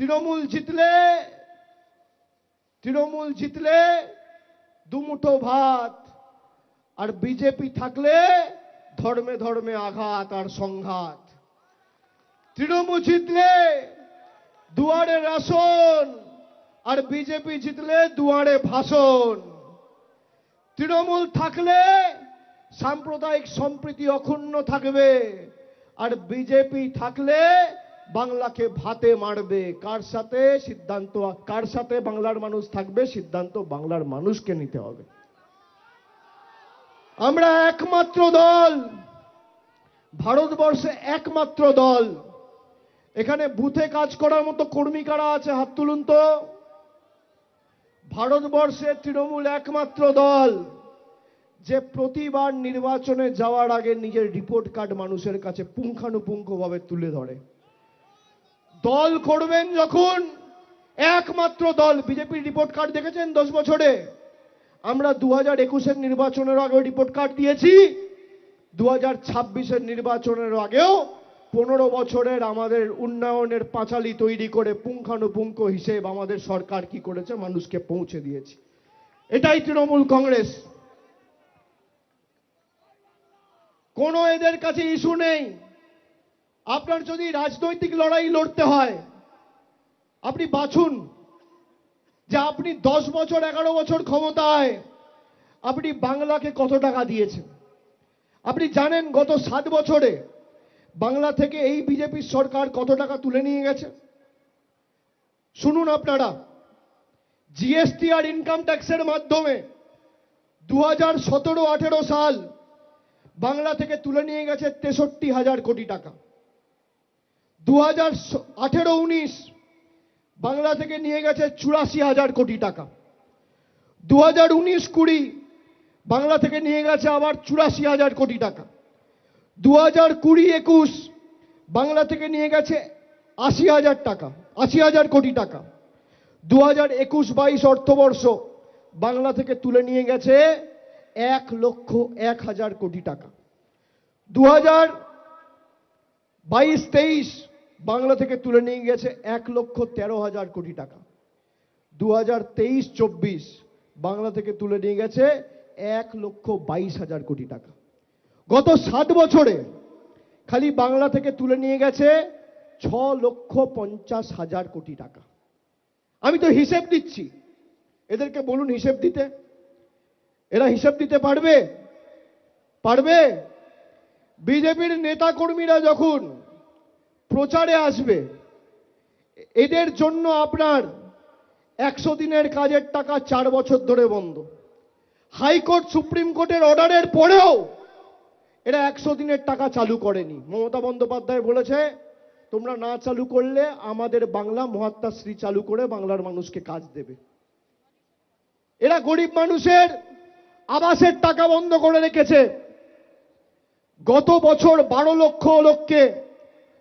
তৃণমূল জিতলে তৃণমূল জিতলে দুমুঠো ভাত, আর বিজেপি থাকলে ধর্মে ধর্মে আঘাত আর সংঘাত। তৃণমূল জিতলে দুয়ারে রাসন, আর বিজেপি জিতলে দুয়ারে ভাষণ। তৃণমূল থাকলে সাম্প্রদায়িক সম্প্রীতি অক্ষুণ্ণ থাকবে, আর বিজেপি থাকলে বাংলাকে ভাতে মারবে, কার সাথে? সিদ্ধান্ত, কার সাথে বাংলার মানুষ থাকবে? সিদ্ধান্ত বাংলার মানুষকে নিতে হবে। আমরা একমাত্র দল, ভারতবর্ষে একমাত্র দল। এখানে বুথে কাজ করার মতো কর্মী কারা আছে? হাত তুলুন তো। ভারতবর্ষে তৃণমূল একমাত্র দল। যে প্রতিবার নির্বাচনে যাওয়ার আগে নিজের রিপোর্ট কার্ড মানুষের কাছে পুঙ্খানুপুঙ্খভাবে তুলে ধরে। দল করবেন যখন, একমাত্র দল, বিজেপির রিপোর্ট কার্ড দেখেছেন দশ বছরে? আমরা দু হাজার একুশের নির্বাচনের আগে রিপোর্ট কার্ড দিয়েছি দু হাজার ছাব্বিশের নির্বাচনের আগেও পনেরো বছরের আমাদের উন্নয়নের পাঁচালি তৈরি করে পুঙ্খানুপুঙ্খ হিসেব আমাদের সরকার কি করেছে? মানুষকে পৌঁছে দিয়েছে। এটাই তৃণমূল কংগ্রেস। কোনো এদের কাছে ইস্যু নেই। আপনার যদি রাজনৈতিক লড়াই লড়তে হয়, আপনি বাছুন যে আপনি দশ বছর, এগারো বছর ক্ষমতায় আপনি বাংলাকে কত টাকা দিয়েছেন। আপনি জানেন গত সাত বছরে বাংলা থেকে এই বিজেপির সরকার কত টাকা তুলে নিয়ে গেছে? শুনুন আপনারা, জিএসটি আর ইনকাম ট্যাক্সের মাধ্যমে দু হাজার সতেরো আঠেরো সাল বাংলা থেকে তুলে নিয়ে গেছে তেষট্টি হাজার কোটি টাকা। দু হাজার আঠেরো উনিশ বাংলা থেকে নিয়ে গেছে চুরাশি হাজার কোটি টাকা। দু হাজার উনিশ কুড়ি বাংলা থেকে নিয়ে গেছে আবার চুরাশি হাজার কোটি টাকা। দু হাজার কুড়ি একুশ বাংলা থেকে নিয়ে গেছে আশি হাজার টাকা, আশি হাজার কোটি টাকা। দু হাজার একুশ বাইশ অর্থবর্ষ বাংলা থেকে তুলে নিয়ে গেছে এক লক্ষ এক হাজার কোটি টাকা। দু হাজার বাইশ তেইশ বাংলা থেকে তুলে নিয়ে গেছে এক লক্ষ তেরো হাজার কোটি টাকা। দু হাজার তেইশ, চব্বিশ বাংলা থেকে তুলে নিয়ে গেছে এক লক্ষ বাইশ হাজার কোটি টাকা। গত সাত বছরে খালি বাংলা থেকে তুলে নিয়ে গেছে ছ লক্ষ পঞ্চাশ হাজার কোটি টাকা। আমি তো হিসেব দিচ্ছি। এদেরকে বলুন হিসেব দিতে। এরা হিসেব দিতে পারবে? পারবে? বিজেপির নেতা কর্মীরা যখন প্রচারে আসবে। এদের জন্য আপনার একশো দিনের কাজের টাকা চার বছর ধরে বন্ধ। হাইকোর্ট, সুপ্রিম কোর্টের অর্ডারের পরেও এরা একশো দিনের টাকা চালু করেনি। মমতা বন্দ্যোপাধ্যায় বলেছে, তোমরা না চালু করলে আমাদের বাংলা মহাত্মাশ্রী চালু করে বাংলার মানুষকে কাজ দেবে। এরা গরিব মানুষের আবাসের টাকা বন্ধ করে রেখেছে। গত বছর বারো লক্ষ লোককে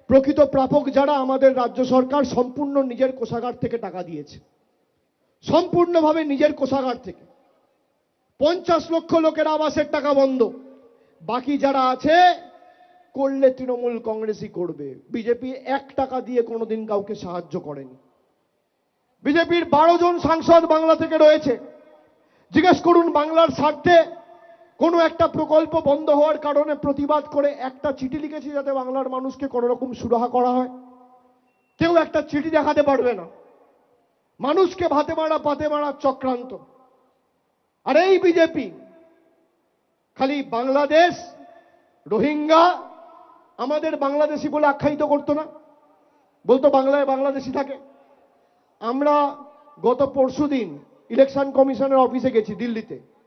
প্রকৃত প্রাপক যারা আমাদের রাজ্য সরকার সম্পূর্ণ নিজের কোষাগার থেকে টাকা দিয়েছে। সম্পূর্ণভাবে নিজের কোষাগার থেকে। পঞ্চাশ লক্ষ লোকের আবাসের টাকা বন্ধ। বাকি যারা আছে, করলে তৃণমূল কংগ্রেসই করবে। বিজেপি এক টাকা দিয়ে কোনোদিন কাউকে সাহায্য করেনি। বিজেপির বারো জন সাংসদ বাংলা থেকে রয়েছে। জিজ্ঞেস করুন বাংলার স্বার্থে কোনো একটা প্রকল্প বন্ধ হওয়ার কারণে প্রতিবাদ করে একটা চিঠি লিখেছি যাতে বাংলার মানুষকে কোনো রকম সুরাহা করা হয়। কেউ একটা চিঠি দেখাতে পারবে না। মানুষকে ভাতে মারা, পাতে মারা চক্রান্ত। আর এই বিজেপি, খালি বাংলাদেশ, রোহিঙ্গা, আমাদের বাংলাদেশি বলে আখ্যায়িত করতো না। বলতো বাংলায় বাংলাদেশি থাকে। আমরা গত পরশুদিন ইলেকশন কমিশনের অফিসে গেছি দিল্লিতে।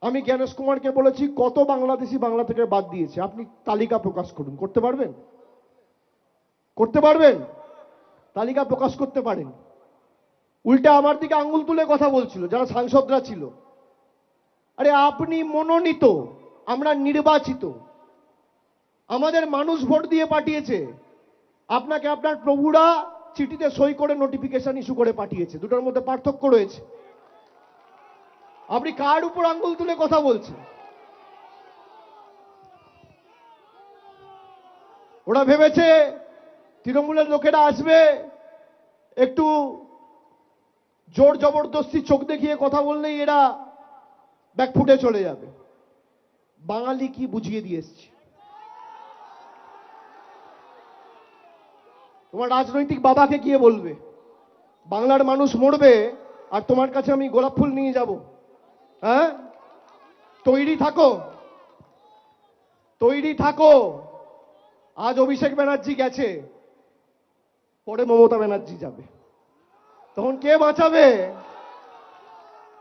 আমি জ্ঞানেশ কুমারকে বলেছি, কত বাংলাদেশি বাংলা থেকে বাদ দিয়েছে? আপনি তালিকা প্রকাশ করুন। করতে পারবেন? করতে পারবেন? তালিকা প্রকাশ করতে পারেন। উল্টে আমার দিকে আঙ্গুল তুলে কথা বলছিল, যারা সাংসদরা ছিল। আরে, আপনি মনোনীত, আমরা নির্বাচিত। আমাদের মানুষ ভোট দিয়ে পাঠিয়েছে। আপনাকে আপনার প্রভুরা চিঠিতে সই করে নোটিফিকেশন ইস্যু করে পাঠিয়েছে। দুটোর মধ্যে পার্থক্য রয়েছে। আপনি কার উপর আঙ্গুল তুলে কথা বলছেন? ওরা ভেবেছে তৃণমূলের লোকেরা আসবে, একটু জোর জবরদস্তি চোখ দেখিয়ে কথা বললেই এরা ব্যাক ফুটে চলে যাবে। বাঙালি কি বুঝিয়ে দিয়ে এসছে? তোমার রাজনৈতিক বাবাকে গিয়ে বলবে, বাংলার মানুষ মরবে আর তোমার কাছে আমি গোলাপ ফুল নিয়ে যাব। হ্যাঁ? তৈরি থাকো। তৈরি থাকো। আজ অভিষেক ব্যানার্জি গেছে। পরে মমতা ব্যানার্জি যাবে। তখন কে বাঁচাবে?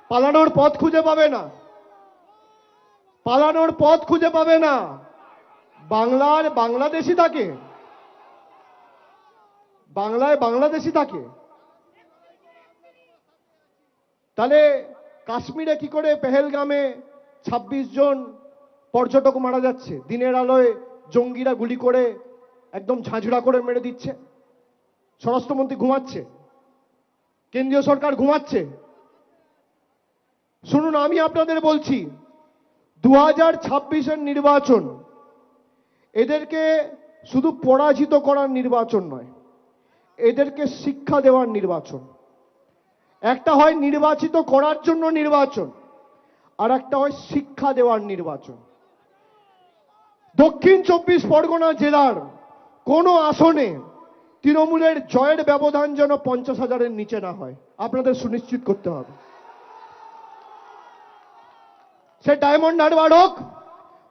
পালানোর পথ খুঁজে পাবে না। পালানোর পথ খুঁজে পাবে না। বাংলার বাংলাদেশি থাকে বাংলায় বাংলাদেশি থাকে তাহলে কাশ্মীরে কি করে পেহেলগামে ২৬ জন পর্যটক মারা যাচ্ছে? দিনের আলোয় জঙ্গিরা গুলি করে একদম ঝাঁঝরা করে মেরে দিচ্ছে। স্বরাষ্ট্রমন্ত্রী ঘুমাচ্ছে। কেন্দ্রীয় সরকার ঘুমাচ্ছে। শুনুন, আমি আপনাদের বলছি দু হাজার নির্বাচন এদেরকে শুধু পরাজিত করার নির্বাচন নয়, এদেরকে শিক্ষা দেওয়ার নির্বাচন। একটা হয় নির্বাচিত করার জন্য নির্বাচন, আর একটা হয় শিক্ষা দেওয়ার নির্বাচন। দক্ষিণ চব্বিশ পরগনা জেলার কোনো আসনে তৃণমূলের জয়ের ব্যবধান যেন পঞ্চাশ হাজারের নিচে না হয়, আপনাদের সুনিশ্চিত করতে হবে। সে ডায়মন্ড হারবার হোক,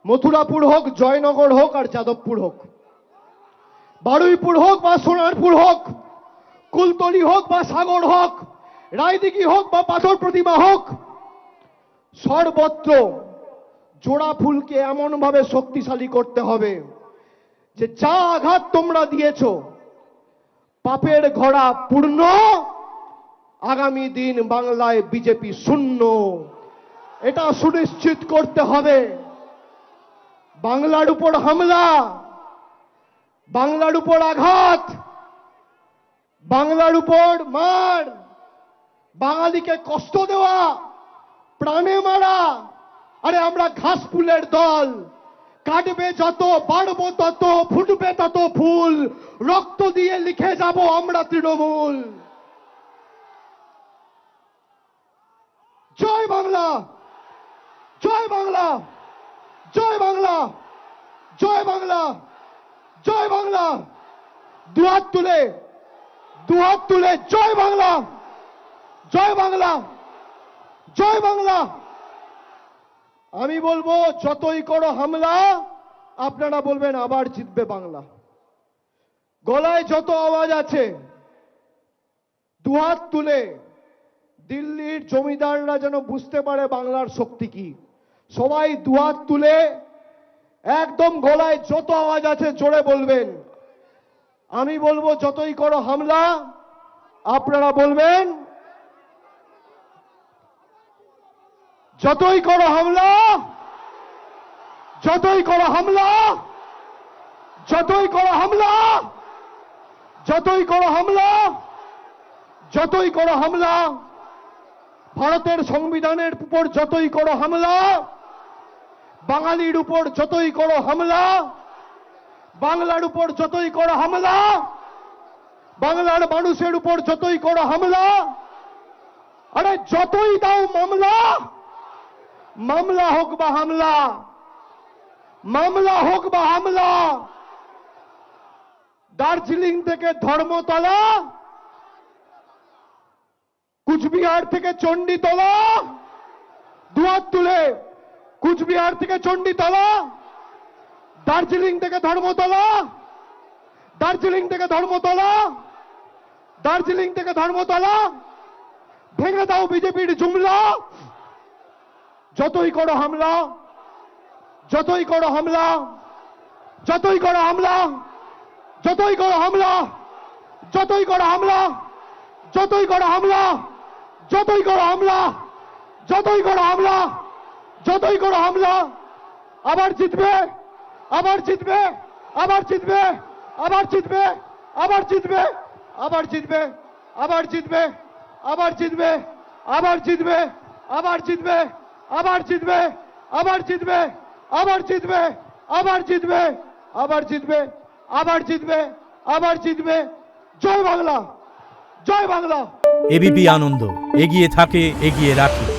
মথুরাপুর হোক, জয়নগর হোক, আর যাদবপুর হোক, বারুইপুর হোক বা সোনারপুর হোক, কুলতলি হোক বা সাগর হোক রায়দিঘি হোক বা পাথর প্রতিমা হোক, সর্বত্র জোড়া ফুলকে এমনভাবে শক্তিশালী করতে হবে যে যা আঘাত তোমরা দিয়েছ, পাপের ঘোড়া পূর্ণ। আগামী দিন বাংলায় বিজেপি শূন্য। এটা সুনিশ্চিত করতে হবে। বাংলার উপর হামলা, বাংলার উপর আঘাত, বাংলার উপর মার। বাঙালিকে কষ্ট দেওয়া, প্রাণে মারা। আরে আমরা ঘাস ফুলের দল। কাটবে যত, বাড়বো তত, ফুটবে তত ফুল। রক্ত দিয়ে লিখে যাব আমরা তৃণমূল। জয় বাংলা! জয় বাংলা! জয় বাংলা! জয় বাংলা! জয় বাংলা! দুহাত তুলে দুহাত তুলে জয় বাংলা! জয় বাংলা। জয় বাংলা। আমি বলব, যতই করো হামলা, আপনারা বলবেন আবার জিতবে বাংলা। গলায় যত আওয়াজ আছে, দুহাত তুলে দিল্লির জমিদাররা যেন বুঝতে পারে বাংলার শক্তি কি। সবাই দুহাত তুলে একদম গলায় যত আওয়াজ আছে, জোরে বলবেন। আমি বলব, যতই করো হামলা, আপনারা বলবেন যতই করো হামলা, যতই করো হামলা, যতই করো হামলা, যতই করো হামলা, যতই করো হামলা, ভারতের সংবিধানের উপর যতই করো হামলা, বাঙালির উপর যতই করো হামলা, বাংলার উপর যতই করো হামলা, বাংলার মানুষের উপর যতই করো হামলা, আরে যতই দাও মামলা মামলা হোক বা হামলা, মামলা হোক বা হামলা, দার্জিলিং থেকে ধর্মতলা, কুচবিহার থেকে চণ্ডীতলা, দুয়ার তুলে কুচবিহার থেকে চণ্ডীতলা, দার্জিলিং থেকে ধর্মতলা, দার্জিলিং থেকে ধর্মতলা, দার্জিলিং থেকে ধর্মতলা, ভেঙে দাও বিজেপির জুমলা। যতই করো হামলা, যতই করো হামলা, যতই করো হামলা, যতই করো হামলা, যতই করো হামলা, যতই করো হামলা, যতই করো হামলা, যতই করো হামলা, যতই করো হামলা, আবার জিতবে আবার জিতবে আবার জিতবে আবার জিতবে আবার জিতবে আবার জিতবে আবার জিতবে আবার জিতবে আবার জিতবে আবার জিতবে। আবার জিতবে আবার জিতবে আবার জিতবে আবার জিতবে আবার জিতবে আবার জিতবে আবার জিতবে। জয় বাংলা জয় বাংলা। এবিপি আনন্দ, এগিয়ে থাকে, এগিয়ে রাখে।